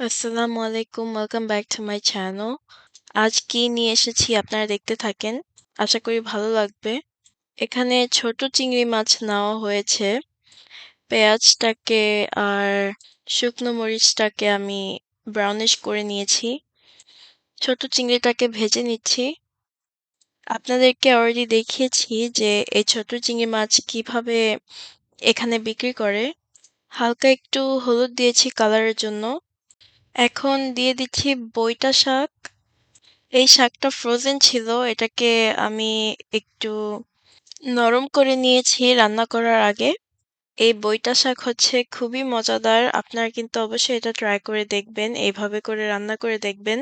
আসসালামু আলাইকুম welcome back to my channel আজ কি নিয়ে এসেছি আপনারা দেখতে থাকেন? আশা করি ভালো লাগবে। এখানে ছোট চিংড়ি মাছ নেওয়া হয়েছে। পেঁয়াজটাকে আর শুকনো মরিচটাকে আমি ব্রাউনিশ করে নিয়েছি। ছোট চিংড়িটাকে ভেজে নিচ্ছি। আপনাদেরকে অলরেডি দেখিয়েছি যে এই ছোট চিংড়ি মাছ কীভাবে এখানে বিক্রি করে। হালকা একটু হলুদ দিয়েছি কালারের জন্য। এখন দিয়ে দিচ্ছি বইটা শাক। এই শাকটা ফ্রোজেন ছিল, এটাকে আমি একটু নরম করে নিয়েছি রান্না করার আগে। এই বইটা শাক হচ্ছে খুবই মজাদার, আপনারা কিন্তু অবশ্যই এটা ট্রাই করে দেখবেন, এইভাবে করে রান্না করে দেখবেন।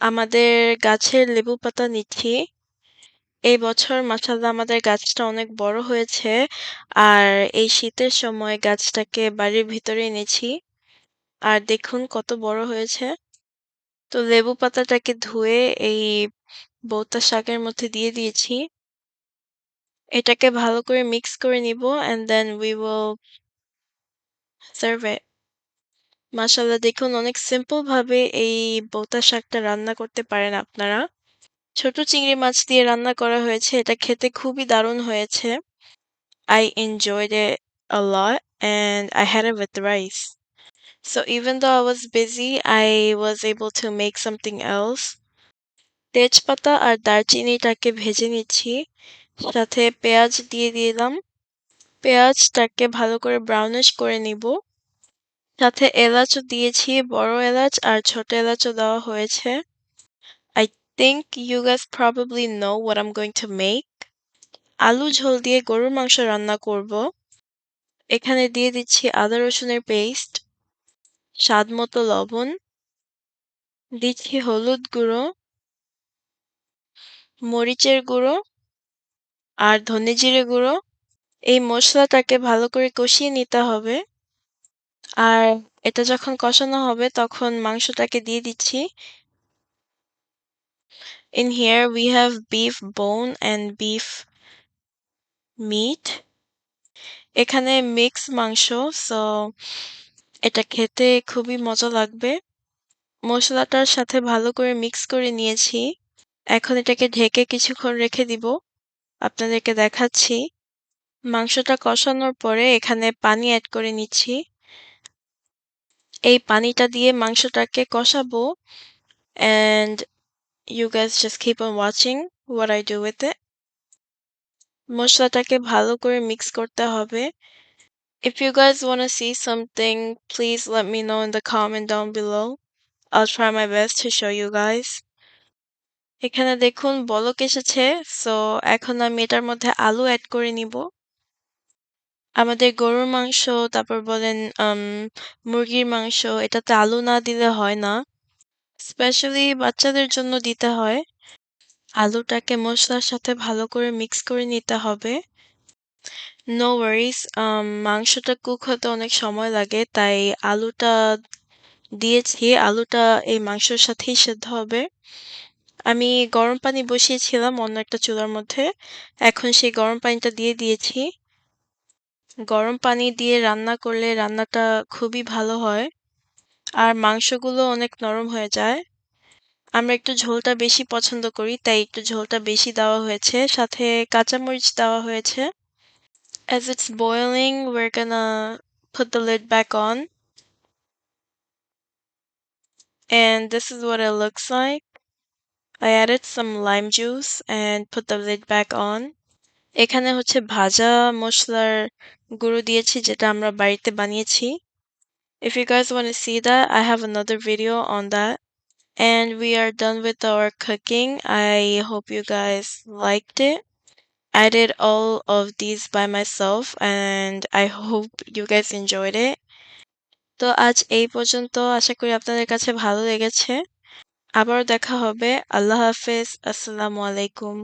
আমাদের গাছের লেবু পাতা নিচ্ছি। এই বছর মাসাল্লাহ আমাদের গাছটা অনেক বড় হয়েছে, আর এই শীতের সময় গাছটাকে বাড়ির ভিতরে এনেছি। আর দেখুন কত বড় হয়েছে। তো লেবু পাতাটাকে ধুয়ে এই বৌতা শাকের মধ্যে দিয়ে দিয়েছি। এটাকে ভালো করে মিক্স করে নিব and then we will serve it দেখুন অনেক সিম্পল ভাবে এই বৌতা শাকটা রান্না করতে পারেন আপনারা। ছোট চিংড়ি মাছ দিয়ে রান্না করা হয়েছে, এটা খেতে খুবই দারুণ হয়েছে। I enjoyed it a and I had it with rice. So even though I was busy, I was able to make something else. তেজপাতা আর দারচিনিটাকে ভেজে নিচ্ছি। সাথে পেঁয়াজ দিয়ে দিলাম। পেঁয়াজটাকে ভালো করে ব্রাউনিশ করে নিব। সাথে এলাচও দিয়েছি বড় এলাচ আর ছোট এলাচও দেওয়া হয়েছে। I think you guess probably know what I'm going to make aloo jhol দিয়ে গরুর মাংস রান্না করব। এখানে দিয়ে দিচ্ছি আদা রসুনের পেস্ট স্বাদ মতো লবণ, দিচ্ছি হলুদ গুঁড়ো, মরিচের গুঁড়ো আর ধনে জিরে গুঁড়ো। এই মশলাটাকে ভালো করে কষিয়ে নিতে হবে। আর এটা যখন কষানো হবে তখন মাংসটাকে দিয়ে দিচ্ছি। In here we have beef bone and beef meat. এখানে মিক্স মাংস সো এটা খেতে খুবই মজা লাগবে। মশলাটার সাথে ভালো করে মিক্স করে নিয়েছি। এখন এটাকে ঢেকে কিছুক্ষণ রেখে দিব। আপনাদেরকে দেখাচ্ছি। মাংসটা কষানোর পরে এখানে পানি অ্যাড করে নিচ্ছি। এই পানিটা দিয়ে মাংসটাকে কষাবো। And you guess just keep on watching what I do it মশলাটাকে ভালো করে মিক্স করতে হবে। If you guys want to see something, please let me know in the comment down below. I'll try my best to show you guys. এখানে দেখুন বলক এসেছে so এখন আমি এটার মধ্যে আলু অ্যাড করে নিব আমাদের গরুর মাংস তারপর বলেন মুরগির মাংস এটাতে আলু না দিলে হয় না স্পেশালি বাচ্চাদের জন্য দিতে হয় আলুটাকে মশলার সাথে ভালো করে মিক্স করে নিতে হবে নো ওয়ারিস মাংসটা কুক হতে অনেক সময় লাগে, তাই আলুটা দিয়েছি। আলুটা এই মাংসের সাথেই সেদ্ধ হবে। আমি গরম পানি বসিয়েছিলাম অন্য একটা চুলার মধ্যে। এখন সেই গরম পানিটা দিয়ে দিয়েছি। গরম পানি দিয়ে রান্না করলে রান্নাটা খুবই ভালো হয়। আর মাংসগুলো অনেক নরম হয়ে যায়। আমরা একটু ঝোলটা বেশি পছন্দ করি, তাই একটু ঝোলটা বেশি দেওয়া হয়েছে। সাথে কাঁচামরিচ দেওয়া হয়েছে। As it's boiling, we're gonna put the lid back on. And this is what it looks like. I added some lime juice and put the lid back on. এখানে হচ্ছে ভাজা মশলার গুঁড়ো দিয়েছি যেটা আমরা বাড়িতে বানিয়েছি If you guys want to see that, I have another video on that. And we are done with our cooking. I hope you guys liked it. I did all of these by myself, and I hope you guys enjoyed it. তো আজ এই পর্যন্ত। আশা করি আপনাদের কাছে ভালো লেগেছে। আবার দেখা হবে। আল্লাহ হাফেজ। আসসালামু আলাইকুম।